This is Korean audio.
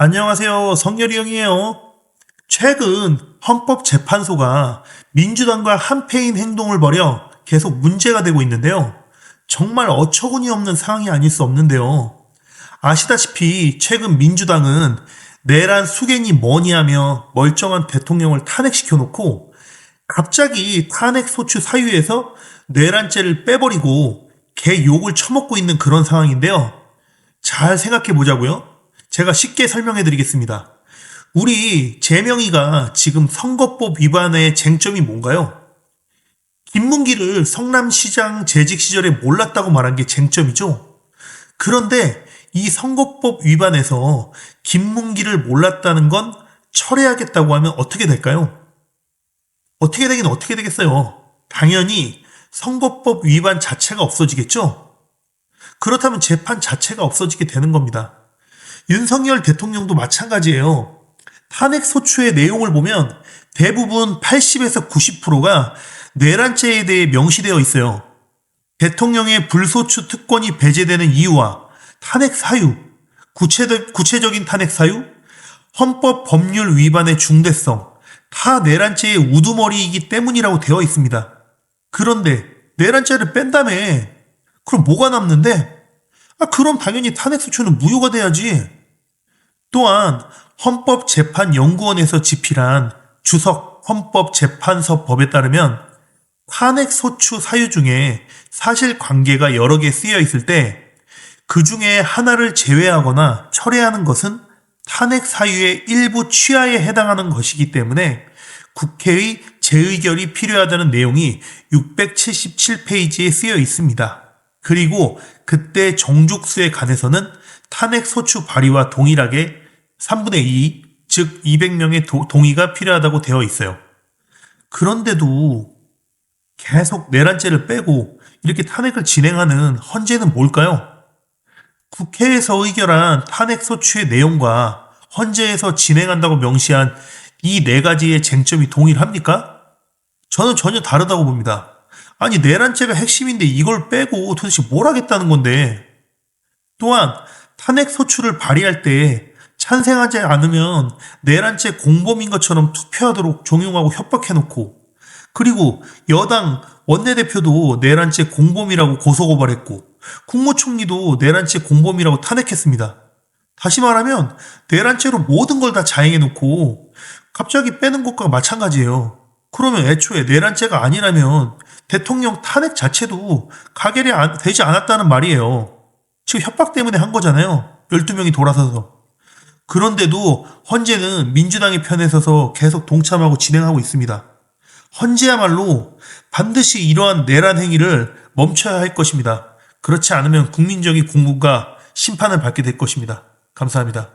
안녕하세요. 성열이 형이에요. 최근 헌법재판소가 민주당과 한패인 행동을 벌여 계속 문제가 되고 있는데요. 정말 어처구니 없는 상황이 아닐 수 없는데요. 아시다시피 최근 민주당은 내란 수갱이 뭐니 하며 멀쩡한 대통령을 탄핵시켜 놓고 갑자기 탄핵 소추 사유에서 내란죄를 빼버리고 개 욕을 처먹고 있는 그런 상황인데요. 잘 생각해 보자고요. 제가 쉽게 설명해 드리겠습니다. 우리 재명이가 지금 선거법 위반의 쟁점이 뭔가요? 김문기를 성남시장 재직 시절에 몰랐다고 말한 게 쟁점이죠. 그런데 이 선거법 위반에서 김문기를 몰랐다는 건 철회하겠다고 하면 어떻게 될까요? 어떻게 되긴 어떻게 되겠어요? 당연히 선거법 위반 자체가 없어지겠죠? 그렇다면 재판 자체가 없어지게 되는 겁니다. 윤석열 대통령도 마찬가지예요. 탄핵 소추의 내용을 보면 대부분 80에서 90%가 내란죄에 대해 명시되어 있어요. 대통령의 불소추 특권이 배제되는 이유와 탄핵 사유, 구체적, 구체적인 탄핵 사유, 헌법 법률 위반의 중대성, 타 내란죄의 우두머리이기 때문이라고 되어 있습니다. 그런데 내란죄를 뺀다며 그럼 뭐가 남는데? 아, 그럼 당연히 탄핵 소추는 무효가 돼야지. 또한 헌법재판연구원에서 집필한 주석 헌법재판서 법에 따르면 탄핵 소추 사유 중에 사실관계가 여러 개 쓰여 있을 때 그 중에 하나를 제외하거나 철회하는 것은 탄핵 사유의 일부 취하에 해당하는 것이기 때문에 국회의 재의결이 필요하다는 내용이 677페이지에 쓰여 있습니다. 그리고 그때 정족수에 관해서는 탄핵 소추 발의와 동일하게 3분의 2, 즉 200명의 동의가 필요하다고 되어 있어요. 그런데도 계속 내란죄를 빼고 이렇게 탄핵을 진행하는 헌재는 뭘까요? 국회에서 의결한 탄핵 소추의 내용과 헌재에서 진행한다고 명시한 이 네 가지의 쟁점이 동일합니까? 저는 전혀 다르다고 봅니다. 아니 내란죄가 핵심인데 이걸 빼고 도대체 뭘 하겠다는 건데 또한 탄핵 소추를 발의할 때 찬성하지 않으면 내란죄 공범인 것처럼 투표하도록 종용하고 협박해놓고 그리고 여당 원내대표도 내란죄 공범이라고 고소고발했고 국무총리도 내란죄 공범이라고 탄핵했습니다. 다시 말하면 내란죄로 모든 걸 다 자행해놓고 갑자기 빼는 것과 마찬가지예요. 그러면 애초에 내란죄가 아니라면 대통령 탄핵 자체도 가결이 되지 않았다는 말이에요. 지금 협박 때문에 한 거잖아요. 12명이 돌아서서. 그런데도 헌재는 민주당의 편에 서서 계속 동참하고 진행하고 있습니다. 헌재야말로 반드시 이러한 내란 행위를 멈춰야 할 것입니다. 그렇지 않으면 국민적인 공분과 심판을 받게 될 것입니다. 감사합니다.